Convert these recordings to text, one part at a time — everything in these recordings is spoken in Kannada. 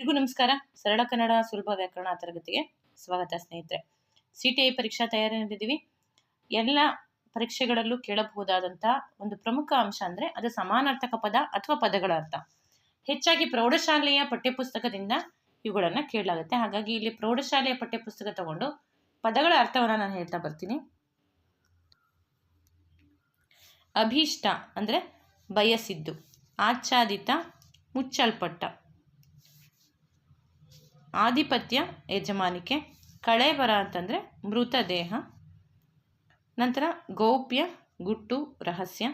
ಎಲ್ರಿಗೂ ನಮಸ್ಕಾರ. ಸರಳ ಕನ್ನಡ ಸುಲಭ ವ್ಯಾಕರಣ ತರಗತಿಗೆ ಸ್ವಾಗತ ಸ್ನೇಹಿತರೆ. ಸಿ ಟಿ ಐ ಪರೀಕ್ಷಾ ನಡೆದಿದ್ದೀವಿ ಎಲ್ಲ ಪರೀಕ್ಷೆಗಳಲ್ಲೂ ಕೇಳಬಹುದಾದಂತಹ ಒಂದು ಪ್ರಮುಖ ಅಂಶ ಅಂದರೆ ಅದು ಸಮಾನಾರ್ಥಕ ಪದ ಅಥವಾ ಪದಗಳ ಅರ್ಥ. ಹೆಚ್ಚಾಗಿ ಪ್ರೌಢಶಾಲೆಯ ಪಠ್ಯಪುಸ್ತಕದಿಂದ ಇವುಗಳನ್ನು ಕೇಳಲಾಗುತ್ತೆ. ಹಾಗಾಗಿ ಇಲ್ಲಿ ಪ್ರೌಢಶಾಲೆಯ ಪಠ್ಯಪುಸ್ತಕ ತಗೊಂಡು ಪದಗಳ ಅರ್ಥವನ್ನು ನಾನು ಹೇಳ್ತಾ ಬರ್ತೀನಿ. ಅಭೀಷ್ಟ ಅಂದರೆ ಬಯಸಿದ್ದು, ಆಚ್ಛಾದಿತ, ಮುಚ್ಚಲ್ಪಟ್ಟ. ಆಧಿಪತ್ಯ ಯಜಮಾನಿಕೆ ಕಳೇಬರ ಅಂತಂದರೆ ಮೃತದೇಹ ನಂತರ ಗೌಪ್ಯ, ಗುಟ್ಟು, ರಹಸ್ಯ,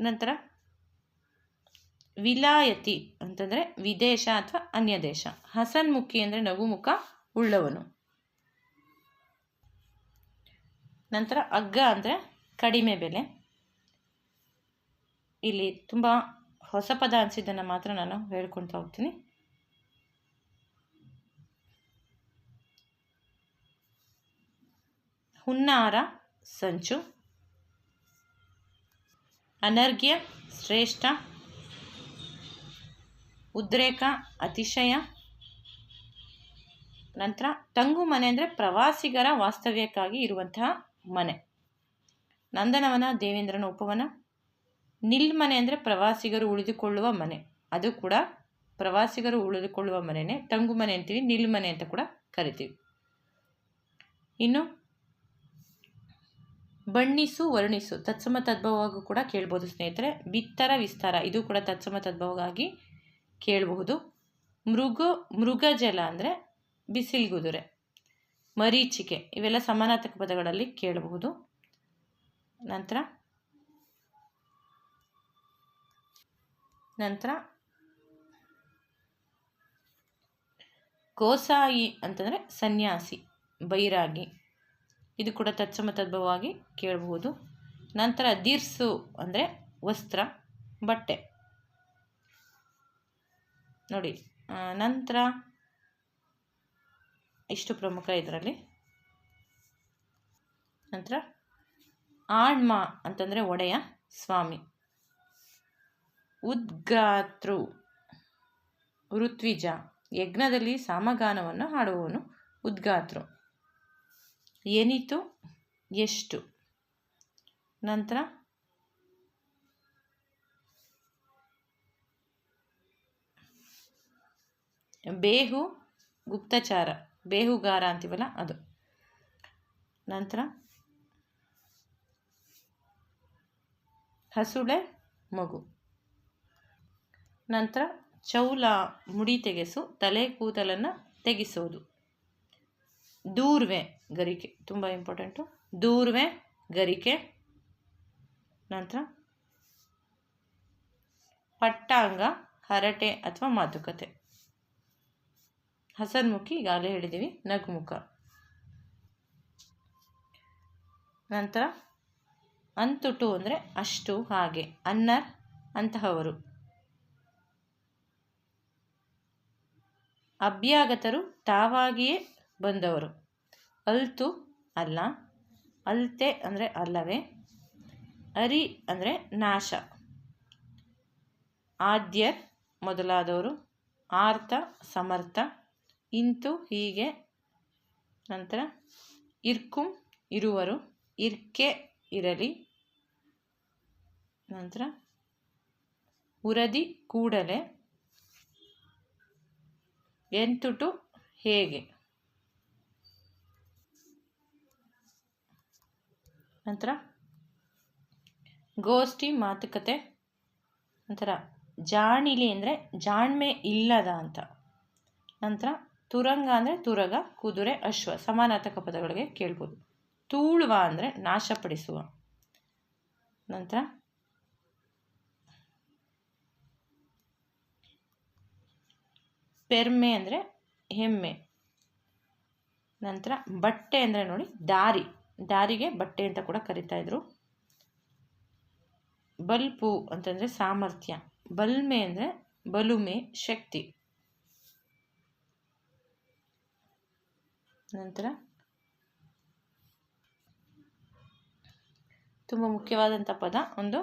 ನಂತರ ವಿಲಾಯತಿ ಅಂತಂದರೆ ವಿದೇಶ ಅಥವಾ ಅನ್ಯ ದೇಶ ಹಸನ್ಮುಖಿ ಅಂದರೆ ನಗುಮುಖ ಉಳ್ಳವನು. ನಂತರ ಅಗ್ಗ ಅಂದರೆ ಕಡಿಮೆ ಬೆಲೆ. ಇಲ್ಲಿ ತುಂಬ ಹೊಸ ಪದ ಅನಿಸಿದ್ದನ್ನು ಮಾತ್ರ ನಾನು ಹೇಳ್ಕೊಳ್ತಾ ಹೋಗ್ತೀನಿ. ಹುನ್ನಾರ, ಸಂಚು. ಅನರ್ಘ್ಯ, ಶ್ರೇಷ್ಠ. ಉದ್ರೇಕ, ಅತಿಶಯ. ನಂತರ ತಂಗು ಮನೆ ಅಂದರೆ ಪ್ರವಾಸಿಗರ ವಾಸ್ತವ್ಯಕ್ಕಾಗಿ ಇರುವಂತಹ ಮನೆ. ನಂದನವನ, ದೇವೇಂದ್ರನ ಉಪವನ. ನಿಲ್ಮನೆ ಅಂದರೆ ಪ್ರವಾಸಿಗರು ಉಳಿದುಕೊಳ್ಳುವ ಮನೆ. ಅದು ಕೂಡ ಪ್ರವಾಸಿಗರು ಉಳಿದುಕೊಳ್ಳುವ ಮನೆಯೇ ತಂಗು ಮನೆ ಅಂತೀವಿ ನಿಲ್ಮನೆ ಅಂತ ಕೂಡ ಕರಿತೀವಿ. ಇನ್ನು ಬಣ್ಣಿಸು, ವರ್ಣಿಸು. ತತ್ಸಮ ತದ್ಭವವಾಗೂ ಕೂಡ ಕೇಳ್ಬೋದು ಸ್ನೇಹಿತರೆ. ಬಿತ್ತರ, ವಿಸ್ತಾರ. ಇದು ಕೂಡ ತತ್ಸಮ ತದ್ಭವವಾಗಿ ಕೇಳಬಹುದು. ಮೃಗ, ಮೃಗಜಲ ಅಂದರೆ ಬಿಸಿಲ್ಗುದುರೆ ಮರೀಚಿಕೆ. ಇವೆಲ್ಲ ಸಮಾನಾರ್ಥಕ ಪದಗಳಲ್ಲಿ ಕೇಳಬಹುದು. ನಂತರ ನಂತರ ಕೋಸಾಯಿ ಅಂತಂದರೆ ಸನ್ಯಾಸಿ, ಬೈರಾಗಿ. ಇದು ಕೂಡ ತತ್ಸಮ ತದ್ಭವವಾಗಿ ಕೇಳಬಹುದು. ನಂತರ ದೀರ್ಸು ಅಂದರೆ ವಸ್ತ್ರ, ಬಟ್ಟೆ. ನೋಡಿ ನಂತರ ಇಷ್ಟು ಪ್ರಮುಖ ಇದರಲ್ಲಿ. ನಂತರ ಆಣ್ಮ ಅಂತಂದರೆ ಒಡೆಯ ಸ್ವಾಮಿ. ಉದ್ಗಾತೃ, ಋತ್ವಿಜ, ಯಜ್ಞದಲ್ಲಿ ಸಾಮಗಾನವನ್ನು ಹಾಡುವವನು ಉದ್ಗಾತೃ. ಏನಿತು? ಎಷ್ಟು? ನಂತರ? ಬೇಹು ಗುಪ್ತಚಾರ, ಬೇಹುಗಾರ ಅಂತೀವಲ್ಲ ಅದು. ನಂತರ? ಹಸುಳೆ ಮಗು. ನಂತರ? ಚೌಲ ಮುಡಿ ತೆಗೆಸು, ತಲೆ ಕೂದಲನ್ನು ತೆಗೆಸೋದು. ದೂರ್ವೆ. ಗರಿಕೆ, ತುಂಬ ಇಂಪಾರ್ಟೆಂಟು ದೂರ್ವೆ, ಗರಿಕೆ. ನಂತರ ಪಟ್ಟಾಂಗ, ಹರಟೆ ಅಥವಾ ಮಾತುಕತೆ. ಹಸನ್ಮುಖಿ, ಈಗಾಗಲೇ ಹೇಳಿದ್ದೀವಿ ನಗುಮುಖ. ನಂತರ ಅಂತುಟು ಅಂದರೆ ಅಷ್ಟು, ಹಾಗೆ ಅನ್ನರ್ ಅಂತಹವರು. ಅಭ್ಯಾಗತರು ತಾವಾಗಿಯೇ ಬಂದವರು. ಅಲ್ತು ಅಲ್ಲ. ಅಲ್ತೆ ಅಂದರೆ ಅಲ್ಲವೇ? ಅರಿ ಅಂದರೆ ನಾಶ. ಆದ್ಯರ್ ಮೊದಲಾದವರು. ಆರ್ಥ, ಸಮರ್ಥ. ಇಂತು ಹೀಗೆ. ನಂತರ ಇರ್ಕುಂ ಇರುವರು. ಇರ್ಕೆ ಇರಲಿ. ನಂತರ ಉರದಿ ಕೂಡಲೇ. ಎಂತುಟು ಹೇಗೆ? ನಂತರ ಗೋಷ್ಠಿ ಮಾತುಕತೆ, ನಂತರ ಜಾಣಿಲಿ ಅಂದರೆ ಜಾಣ್ಮೆ ಇಲ್ಲದ ಅಂತ. ನಂತರ ತುರಂಗ ಅಂದರೆ ತುರಗ, ಕುದುರೆ, ಅಶ್ವ, ಸಮಾನಾರ್ಥಕ ಪದಗಳಿಗೆ ಕೇಳ್ಬೋದು. ತೂಳುವ ಅಂದರೆ ನಾಶಪಡಿಸುವ. ನಂತರ ಪೆರ್ಮೆ ಅಂದರೆ ಹೆಮ್ಮೆ. ನಂತರ ಬಟ್ಟೆ ಅಂದರೆ ನೋಡಿ ದಾರಿ. ದಾರಿಗೆ ಬಟ್ಟೆ ಅಂತ ಕೂಡ ಕರಿತಾ ಇದ್ರು. ಬಲ್ಪು ಅಂತಂದರೆ ಸಾಮರ್ಥ್ಯ. ಬಲ್ಮೆ ಅಂದರೆ ಬಲುಮೆ, ಶಕ್ತಿ. ನಂತರ ತುಂಬ ಮುಖ್ಯವಾದಂಥ ಪದ ಒಂದು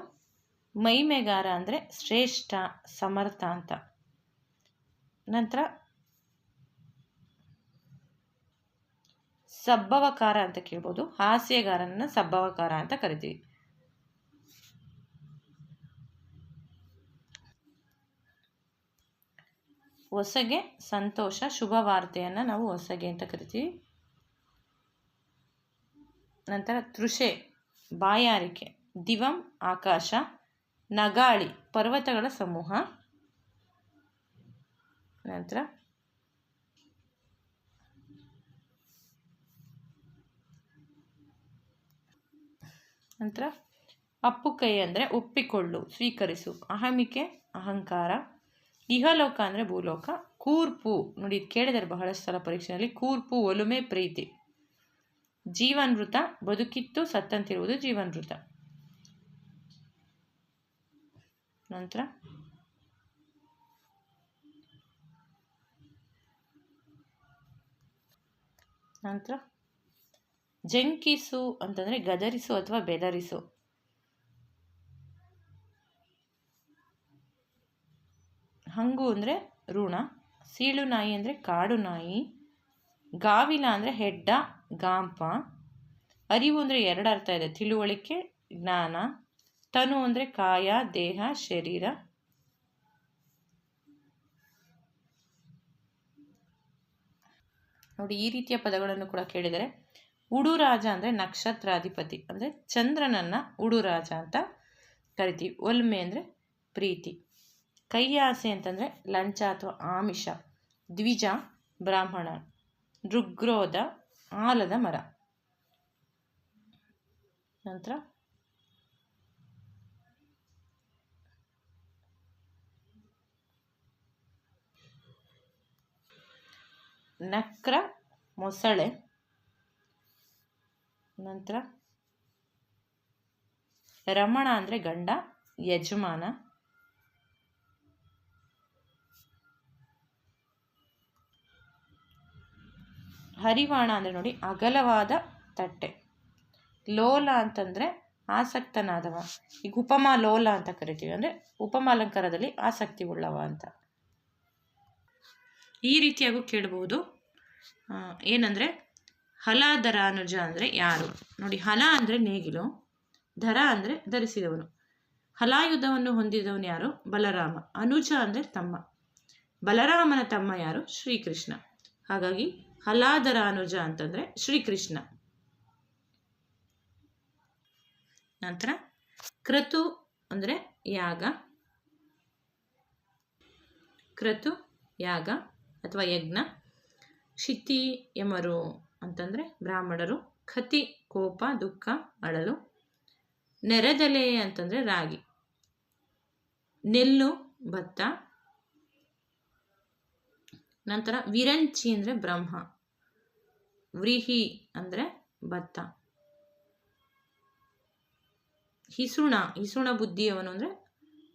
ಮೈಮೆಗಾರ ಅಂದರೆ ಶ್ರೇಷ್ಠ, ಸಮರ್ಥ ಅಂತ. ನಂತರ ಸಬ್ಬವಕಾರ ಅಂತ ಕೇಳ್ಬೋದು. ಹಾಸ್ಯಗಾರನನ್ನು ಸಬ್ಬವಕಾರ ಅಂತ ಕರಿತೀವಿ. ಹೊಸಗೆ ಸಂತೋಷ, ಶುಭ ವಾರ್ತೆಯನ್ನು ನಾವು ಹೊಸಗೆ ಅಂತ ಕರಿತೀವಿ. ನಂತರ ತೃಷೆ, ಬಾಯಾರಿಕೆ, ದಿವಂ, ಆಕಾಶ, ನಗಾಳಿ, ಪರ್ವತಗಳ ಸಮೂಹ. ನಂತರ ನಂತರ ಅಪ್ಪು ಕೈ ಅಂದರೆ ಒಪ್ಪಿಕೊಳ್ಳು, ಸ್ವೀಕರಿಸು. ಅಹಮಿಕೆ, ಅಹಂಕಾರ. ಇಹಲೋಕ ಅಂದರೆ ಭೂಲೋಕ. ಕೂರ್ಪು, ನೋಡಿ ಕೇಳಿದರೆ ಬಹಳಷ್ಟು ಸಲ ಪರೀಕ್ಷೆಯಲ್ಲಿ, ಕೂರ್ಪು, ಒಲುಮೆ, ಪ್ರೀತಿ. ಜೀವನೃತ ಬದುಕಿತ್ತು, ಸತ್ತಂತಿರುವುದು ಜೀವನೃತ ನಂತರ ನಂತರ ಜಂಕಿಸು ಅಂತಂದರೆ ಗದರಿಸು ಅಥವಾ ಬೆದರಿಸು. ಹಂಗು ಅಂದರೆ ಋಣ, ಸೀಳು ನಾಯಿ ಅಂದರೆ ಕಾಡು ನಾಯಿ ಗಾವಿಲ ಅಂದರೆ ಹೆಡ್ಡ, ಗಾಂಪ. ಅರಿವು ಅಂದರೆ ಎರಡು ಅರ್ಥ ಇದೆ, ತಿಳುವಳಿಕೆ, ಜ್ಞಾನ. ತನು ಅಂದರೆ ಕಾಯ, ದೇಹ, ಶರೀರ. ನೋಡಿ ಈ ರೀತಿಯ ಪದಗಳನ್ನು ಕೂಡ ಕೇಳಿದರೆ ಉಡುರಾಜ ಅಂದರೆ ನಕ್ಷತ್ರಾಧಿಪತಿ. ಅಂದರೆ ಚಂದ್ರನನ್ನು ಉಡುರಾಜ ಅಂತ ಕರಿತೀವಿ. ಒಲ್ಮೆ ಅಂದರೆ ಪ್ರೀತಿ. ಕೈಯಾಸೆ ಅಂತಂದರೆ ಲಂಚ ಅಥವಾ ಆಮಿಷ. ದ್ವಿಜ ಬ್ರಾಹ್ಮಣ. ದೃಗ್ರೋಧ ಆಲದ ಮರ. ನಂತರ ನಕ್ರ ಮೊಸಳೆ. ನಂತರ ರಮಣ ಅಂದರೆ ಗಂಡ, ಯಜಮಾನ. ಹರಿವಾಣ ಅಂದರೆ ನೋಡಿ ಅಗಲವಾದ ತಟ್ಟೆ. ಲೋಲ ಅಂತಂದರೆ ಆಸಕ್ತನಾದವ. ಈಗ ಉಪಮಾ ಲೋಲ ಅಂತ ಕರಿತೀವಿ. ಅಂದರೆ ಉಪಮಾಲಂಕಾರದಲ್ಲಿ ಆಸಕ್ತಿ ಉಳ್ಳವ ಅಂತ. ಈ ರೀತಿಯಾಗೂ ಕೇಳಬಹುದು ಏನಂದರೆ ಹಲ ದರ ಅನುಜ ಅಂದರೆ ಯಾರು? ನೋಡಿ, ಹಲ ಅಂದರೆ ನೇಗಿಲು, ಧರ ಅಂದರೆ ಧರಿಸಿದವನು. ಹಲಾಯುಧವನ್ನು ಹೊಂದಿದವನು ಯಾರು? ಬಲರಾಮ. ಅನುಜ ಅಂದರೆ ತಮ್ಮ. ಬಲರಾಮನ ತಮ್ಮ ಯಾರು? ಶ್ರೀಕೃಷ್ಣ. ಹಾಗಾಗಿ ಹಲಾದರ ಅನುಜ ಅಂತಂದರೆ ಶ್ರೀಕೃಷ್ಣ. ನಂತರ ಕ್ರತು ಅಂದರೆ ಯಾಗ. ಕ್ರತು ಯಾಗ ಅಥವಾ ಯಜ್ಞ. ಶಿತಿ ಯಮರು ಅಂತಂದರೆ ಬ್ರಾಹ್ಮಣರು ಖತಿ, ಕೋಪ, ದುಃಖ, ಅಳಲು, ನೆರೆದಲೆ ಅಂತಂದರೆ ರಾಗಿ. ನೆಲ್ಲು, ಭತ್ತ, ನಂತರ ವಿರಂಚಿ ಅಂದರೆ ಬ್ರಹ್ಮ, ವ್ರೀಹಿ ಅಂದರೆ ಭತ್ತ. ಹಿಸುಣ ಹಿಸುಣ ಬುದ್ಧಿಯವನು ಅಂದರೆ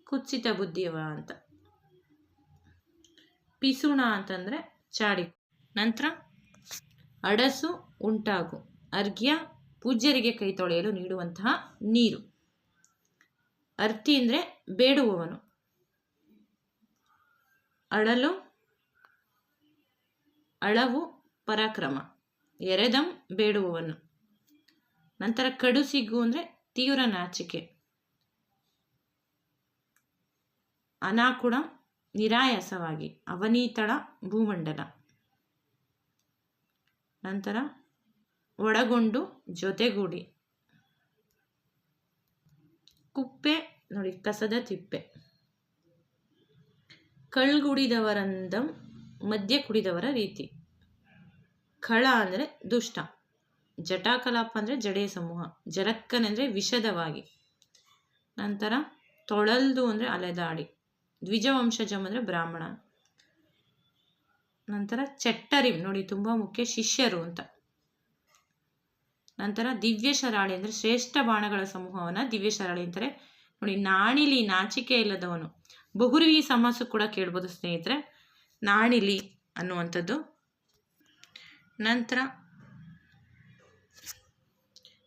ಕುತ್ಸಿತ ಬುದ್ಧಿಯವ ಅಂತ. ಪಿಸುಣ ಅಂತಂದರೆ ಚಾಡಿ. ನಂತರ ಅಡಸು ಉಂಟಾಗು. ಅರ್ಘ್ಯ ಪೂಜ್ಯರಿಗೆ ಕೈ ತೊಳೆಯಲು ನೀಡುವಂತಹ ನೀರು. ಅರ್ತಿ ಅಂದರೆ ಬೇಡುವವನು. ಅಳಲು, ಅಳವು ಪರಾಕ್ರಮ. ಎರೆದಂ ಬೇಡುವವನು. ನಂತರ ಕಡು ಸಿಗು ಅಂದರೆ ತೀವ್ರ ನಾಚಿಕೆ. ಅನಾಕುಡ ನಿರಾಯಾಸವಾಗಿ, ಅವನೀತಳ ಭೂಮಂಡಲ. ನಂತರ ಒಳಗೊಂಡು ಜೊತೆಗೂಡಿ. ಕುಪ್ಪೆ, ನೋಡಿ ಕಸದ ತಿಪ್ಪೆ. ಕಳ್ಗುಡಿದವರಂದ ಮದ್ಯ ಕುಡಿದವರ ರೀತಿ. ಖಳ ಅಂದರೆ ದುಷ್ಟ. ಜಟಾಕಲಾಪ ಅಂದರೆ ಜಡೆಯ ಸಮೂಹ. ಜರಕ್ಕನೆಂದರೆ ವಿಷದವಾಗಿ. ನಂತರ ತೊಳಲ್ದು ಅಂದರೆ ಅಲೆದಾಡಿ. ದ್ವಿಜವಂಶಜಂ ಅಂದರೆ ಬ್ರಾಹ್ಮಣ. ನಂತರ ಚಟ್ಟರಿಂ, ನೋಡಿ ತುಂಬ ಮುಖ್ಯ, ಶಿಷ್ಯರು ಅಂತ. ನಂತರ ದಿವ್ಯ ಶರಾಳಿ ಅಂದರೆ ಶ್ರೇಷ್ಠ ಬಾಣಗಳ ಸಮೂಹವನ್ನು ದಿವ್ಯ ಶರಾಳಿ ಅಂತಾರೆ. ನೋಡಿ, ನಾಣಿಲಿ ನಾಚಿಕೆ ಇಲ್ಲದವನು. ಬಹುರ್ವಿ ಸಮಾಸ ಕೂಡ ಕೇಳ್ಬೋದು ಸ್ನೇಹಿತರೆ. ನಾಣಿಲಿ ಅನ್ನುವಂಥದ್ದು. ನಂತರ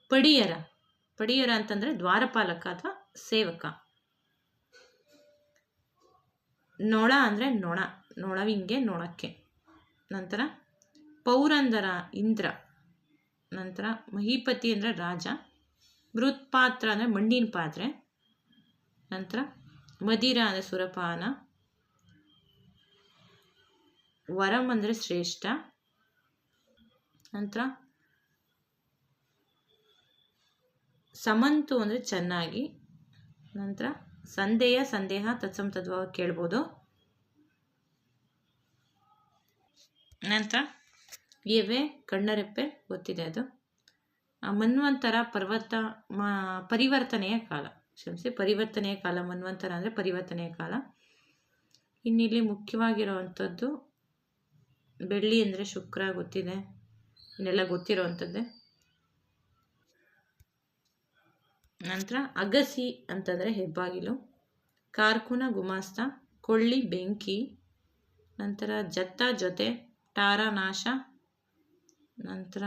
ಪಡಿಯರ. ಪಡಿಯರ ಅಂತಂದರೆ ದ್ವಾರಪಾಲಕ ಅಥವಾ ಸೇವಕ. ನೊಳ ಅಂದರೆ ನೊಣ. ನೊಳವಿಂಗೆ ನೊಣಕ್ಕೆ. ನಂತರ ಪೌರಂದರ ಇಂದ್ರ, ನಂತರ ಮಹಿಪತಿ ಅಂದರೆ ರಾಜ, ಮೃತ್ಪಾತ್ರ ಅಂದರೆ ಮಣ್ಣಿನ ಪಾತ್ರೆ, ನಂತರ ಮದಿರ ಅಂದರೆ ಸುರಪಾನ, ವರಂ ಅಂದರೆ ಶ್ರೇಷ್ಠ, ನಂತರ ಸಮಂತು ಅಂದರೆ ಚೆನ್ನಾಗಿ, ನಂತರ ಸಂದೇಹ ಸಂದೇಹ, ತತ್ಸಮ, ತದ್ಭವ ಕೇಳ್ಬೋದು. ನಂತರ ಎವೆ, ಕಣ್ಣರೆಪ್ಪೆ ಗೊತ್ತಿದೆ ಅದು. ಮನ್ವಂತರ ಪರ್ವತ, ಮ, ಪರಿವರ್ತನೆಯ ಕಾಲ. ಕ್ಷಮಿಸಿ, ಪರಿವರ್ತನೆಯ ಕಾಲ, ಮನ್ವಂತರ ಅಂದರೆ ಪರಿವರ್ತನೆಯ ಕಾಲ. ಇನ್ನಿಲ್ಲಿ ಮುಖ್ಯವಾಗಿರುವಂಥದ್ದು ಬೆಳ್ಳಿ ಅಂದರೆ ಶುಕ್ರ ಗೊತ್ತಿದೆ. ಇನ್ನೆಲ್ಲ ಗೊತ್ತಿರೋವಂಥದ್ದೇ. ನಂತರ ಅಗಸಿ ಅಂತಂದರೆ ಹೆಬ್ಬಾಗಿಲು. ಕಾರ್ಕುನ, ಗುಮಾಸ್ತ, ಕೊಳ್ಳಿ, ಬೆಂಕಿ. ನಂತರ ಜತ್ತ, ಜೊತೆ. ಟಾರ ನಾಶ. ನಂತರ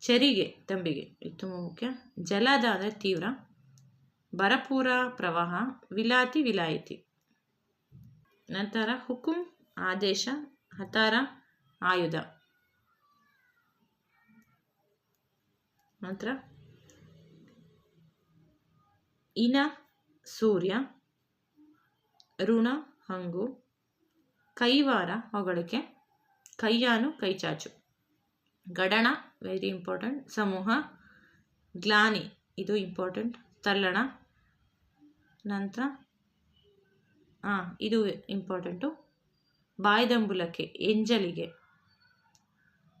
ಚರಿಗೆ, ತಂಬಿಗೆ, ಇದು ತುಂಬ ಮುಖ್ಯ. ಜಲದ ಅಂದರೆ ತೀವ್ರ. ಬರಪೂರ ಪ್ರವಾಹ, ವಿಲಾತಿ, ವಿಲಾಯಿತಿ. ನಂತರ ಹುಕುಂ, ಆದೇಶ, ಹತಾರ, ಆಯುಧ. ನಂತರ, ಇನ, ಸೂರ್ಯ, ಋಣ, ಹಂಗು. ಕೈವಾರ ಹೊಗಳಿಕೆ, ಕೈಯಾನು ಕೈಚಾಚು. ಗಡಣ ವೆರಿ ಇಂಪಾರ್ಟೆಂಟ್ ಸಮೂಹ, ಗ್ಲಾನಿ, ಇದು ಇಂಪಾರ್ಟೆಂಟ್ ತಲ್ಲಣ, ನಂತರ ಹಾಂ ಇದು ಇಂಪಾರ್ಟೆಂಟು ಬಾಯ್ದಂಬುಲಕ್ಕೆ, ಎಂಜಲಿಗೆ.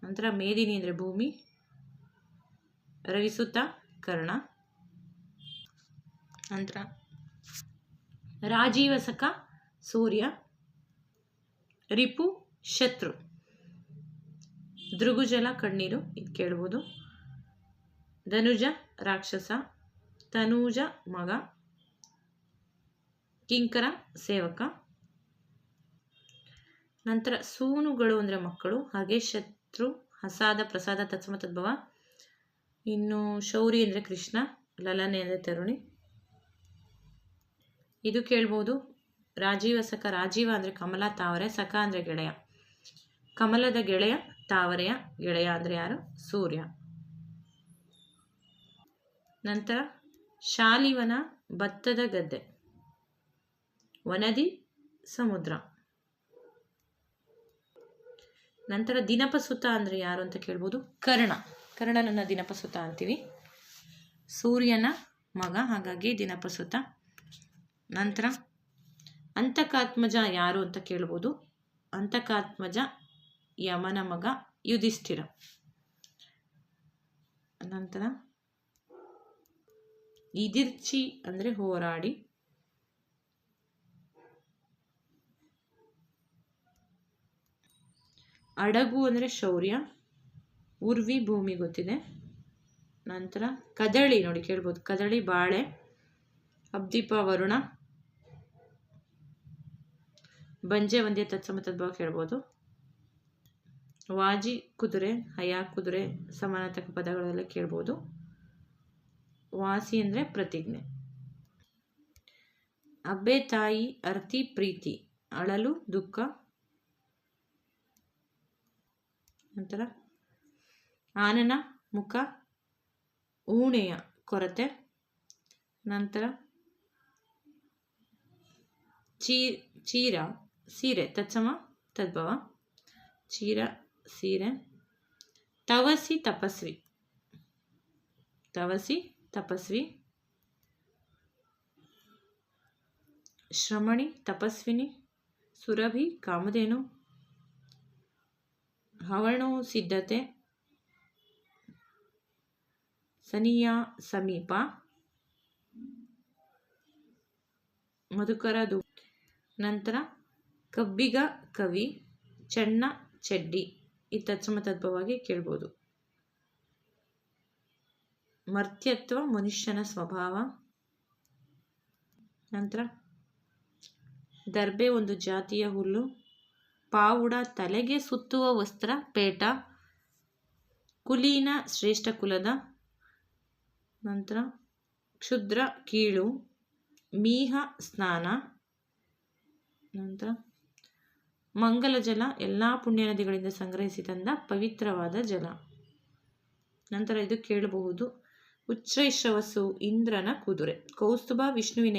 ನಂತರ ಮೇದಿನಿ ಅಂದರೆ ಭೂಮಿ ರವಿಸುತ್ತ ಕರ್ಣ. ನಂತರ ರಾಜೀವಸಕ, ಸೂರ್ಯ. ರಿಪು, ಶತ್ರು. ದೃಗುಜಲ ಕಣ್ಣೀರು ಇದು ಕೇಳ್ಬೋದು. ಧನುಜ ರಾಕ್ಷಸ, ತನೂಜ ಮಗ, ಕಿಂಕರ ಸೇವಕ. ನಂತರ ಸೂನುಗಳು ಅಂದರೆ ಮಕ್ಕಳು, ಹಾಗೆ ಶತ್ರು, ಹಸಾದ ಪ್ರಸಾದ ತತ್ಸಮ ತದ್ಭವ. ಇನ್ನು ಶೌರಿ ಅಂದರೆ ಕೃಷ್ಣ, ಲಲನೆ ಅಂದರೆ ತರುಣಿ. ಇದು ಕೇಳ್ಬೋದು ರಾಜೀವ ಸಖ, ರಾಜೀವ ಅಂದರೆ ಕಮಲ ತಾವರೆ, ಸಖ ಅಂದರೆ ಗೆಳೆಯ. ಕಮಲದ ಗೆಳೆಯ, ತಾವರೆಯ ಗೆಳೆಯ ಅಂದರೆ ಯಾರು? ಸೂರ್ಯ. ನಂತರ ಶಾಲಿವನ ಭತ್ತದ ಗದ್ದೆ. ವನದಿ, ಸಮುದ್ರ. ನಂತರ ದಿನಪಸುತ ಅಂದರೆ ಯಾರು ಅಂತ ಕೇಳ್ಬೋದು? ಕರ್ಣ. ಕರ್ಣನನ್ನ ದಿನಪಸುತ ಅಂತೀವಿ. ಸೂರ್ಯನ ಮಗ, ಹಾಗಾಗಿ ದಿನಪಸುತ. ನಂತರ ಅಂತಕಾತ್ಮಜ ಯಾರು ಅಂತ ಕೇಳ್ಬೋದು. ಅಂತಕಾತ್ಮಜ ಯಮನ ಮಗ ಯುಧಿಷ್ಠಿರ. ನಂತರ ಇದಿರ್ಚಿ ಅಂದರೆ ಹೋರಾಡಿ. ಅಡಗು ಅಂದರೆ ಶೌರ್ಯ. ಉರ್ವಿ ಭೂಮಿ ಗೊತ್ತಿದೆ. ನಂತರ ಕದಳಿ ನೋಡಿ ಕೇಳ್ಬೋದು. ಕದಳಿ ಬಾಳೆ, ಅಬ್ದೀಪ ವರುಣ ಬಂಜೆ ಒಂದೇ ತತ್ಸಮ ತದ್ಭವ ಕೇಳ್ಬೋದು ವಾಜಿ, ಕುದುರೆ, ಹಯಾ, ಕುದುರೆ, ಸಮಾನಾರ್ಥಕ ಪದಗಳೆಲ್ಲ ಕೇಳ್ಬೋದು. ವಾಸಿ ಅಂದರೆ ಪ್ರತಿಜ್ಞೆ. ಅಬ್ಬೆ ತಾಯಿ, ಅರ್ತಿ, ಪ್ರೀತಿ, ಅಳಲು, ದುಃಖ. ನಂತರ ಆನನ, ಮುಖ, ಊಣೆಯ ಕೊರತೆ. ನಂತರ ಚೀ, ಚೀರ. ಸೀರೆ, ತತ್ಸಮ, ತದ್ಭವ ಚೀರ ಸೀರೆ, ತವಸಿ, ತಪಸ್ವಿ. ತವಸಿ, ತಪಸ್ವಿ. ಶ್ರಮಣಿ, ತಪಸ್ವಿನಿ. ಸುರಭಿ, ಕಾಮಧೇನು. ಹವಣು ಸಿದ್ಧತೆ. ಸನಿಯ, ಸಮೀಪ. ಮಧುಕರ ದು ನಂತರ ಕಬ್ಬಿಗ ಕವಿ, ಚಣ್ಣ ಚೆಡ್ಡಿ ಈ ತತ್ಸಮ ತದ್ಭವವಾಗಿ ಕೇಳ್ಬೋದು. ಮರ್ತ್ಯತ್ವ ಮನುಷ್ಯನ ಸ್ವಭಾವ. ನಂತರ, ದರ್ಬೆ ಒಂದು ಜಾತಿಯ ಹುಲ್ಲು, ಪಾವುಡ ತಲೆಗೆ ಸುತ್ತುವ ವಸ್ತ್ರ, ಪೇಟ, ಕುಲೀನ ಶ್ರೇಷ್ಠ ಕುಲದ. ನಂತರ, ಕ್ಷುದ್ರ ಕೀಳು, ಮೀಹ ಸ್ನಾನ. ನಂತರ ಮಂಗಲ ಜಲ ಎಲ್ಲ ಪುಣ್ಯ ನದಿಗಳಿಂದ ಸಂಗ್ರಹಿಸಿ ತಂದ ಪವಿತ್ರವಾದ ಜಲ. ನಂತರ ಇದು ಕೇಳಬಹುದು ಉಚ್ಚೈಶವಸು ಇಂದ್ರನ ಕುದುರೆ. ಕೌಸ್ತುಭ ವಿಷ್ಣುವಿನ